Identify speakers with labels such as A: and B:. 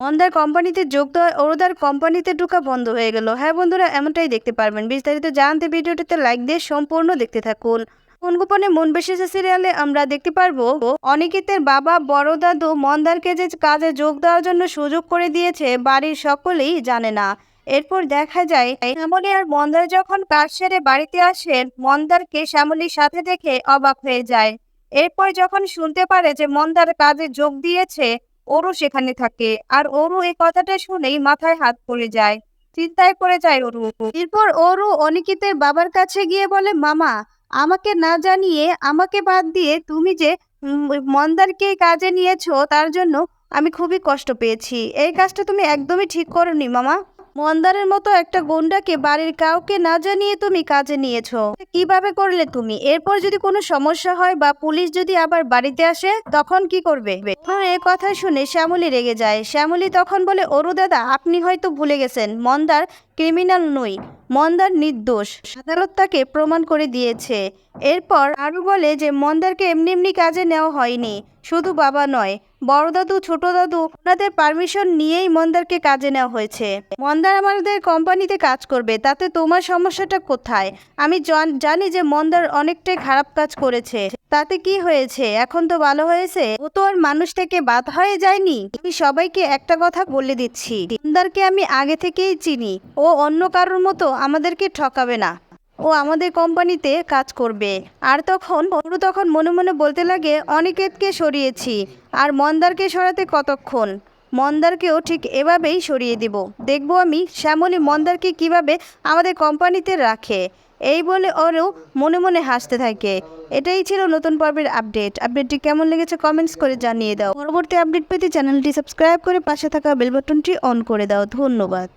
A: মন্দার কোম্পানিতে যোগ দেওয়া ওরদার কোম্পানিতে ঢোকা বন্ধ হয়ে গেল। হ্যাঁ বন্ধুরা, এমনটাই দেখতে পারবেন। বিস্তারিত জানতে ভিডিওটিতে লাইক দিয়ে সম্পূর্ণ দেখতে থাকুন। কোন গোপনে মন বেসেছে সিরিয়ালে আমরা দেখতে পারব অনিকেতের বাবা বড় দাদু মন্দারকে যে কাজে যোগ দেওয়ার জন্য সুযোগ করে দিয়েছে, বাড়ির সকলেই জানে না। এরপর দেখা যায় শ্যামলী আর মন্দার যখন কাজ সেরে বাড়িতে আসেন মন্দারকে শ্যামলীর সাথে দেখে অবাক হয়ে যায়। এরপর যখন শুনতে পারে যে মন্দার কাজে যোগ দিয়েছে ওরও সেখানে থাকে। আর ওরও এই কথাটা শুনেই মাথায় হাত পড়ে যায়, চিন্তায় পড়ে যায় ওরু এরপর ওরু অনিকিতের বাবার কাছে গিয়ে বলে, মামা, আমাকে না জানিয়ে আমাকে বাদ দিয়ে তুমি যে মন্দারকে কাজে নিয়েছো, তার জন্য আমি খুবই কষ্ট পেয়েছি। এই কাজটা তুমি একদমই ঠিক করনি, মামা। মন্দারের মতো একটা গুন্ডাকে বাড়ির কাউকে না জানিয়ে তুমি কাজে নিয়েছো। কীভাবে করলে তুমি? এরপর যদি কোনো সমস্যা হয় বা পুলিশ যদি আবার বাড়িতে আসে, তখন কি করবে? হ্যাঁ এ কথা শুনে শ্যামলী রেগে যায়। শ্যামলী তখন বলে, অরু দাদা, আপনি হয়তো ভুলে গেছেন। মন্দার ক্রিমিনাল নই। মন্দার নির্দোষ। আদালত তাকে প্রমাণ করে দিয়েছে। এরপর আরও বলে যে, মন্দারকে এমনি এমনি কাজে নেওয়া হয়নি। শুধু বাবা নয়, বড় দাদু, ছোট দাদু, ওনাদের পারমিশন নিয়েই মন্দারকে কাজে নেওয়া হয়েছে। মন্দার আমাদের কোম্পানিতে কাজ করবে, তাতে তোমার সমস্যাটা কোথায়? আমি জান- যে মন্দার অনেকটাই খারাপ কাজ করেছে। তাতে কি হয়েছে? এখন তো ভালো হয়েছে? ও তো আর মানুষ থেকে বাদ হয়ে যায়নি? আমি সবাইকে একটা কথা বলে দিচ্ছি। মন্দারকে আমি আগে থেকেই চিনি। ও অন্য কারোর মতো আমাদেরকে ঠকাবে না। ও আমাদের কোম্পানিতে কাজ করবে। আর তখন ওরু তখন মনে মনে বলতে লাগে, অনিকেতকে সরিয়েছি, আর মন্দারকে সরাতে কতক্ষণ? মন্দারকেও ঠিক এভাবেই সরিয়ে দিব। দেখব আমি শ্যামলী মন্দারকে কীভাবে আমাদের কোম্পানিতে রাখে। এই বলে ওরও মনে মনে হাসতে থাকে। এটাই ছিল নতুন পর্বের আপডেট। আপডেটটি কেমন লেগেছে কমেন্টস করে জানিয়ে দাও। পরবর্তী আপডেট পেতে চ্যানেলটি সাবস্ক্রাইব করে পাশে থাকা বেল বাটনটি অন করে দাও। ধন্যবাদ।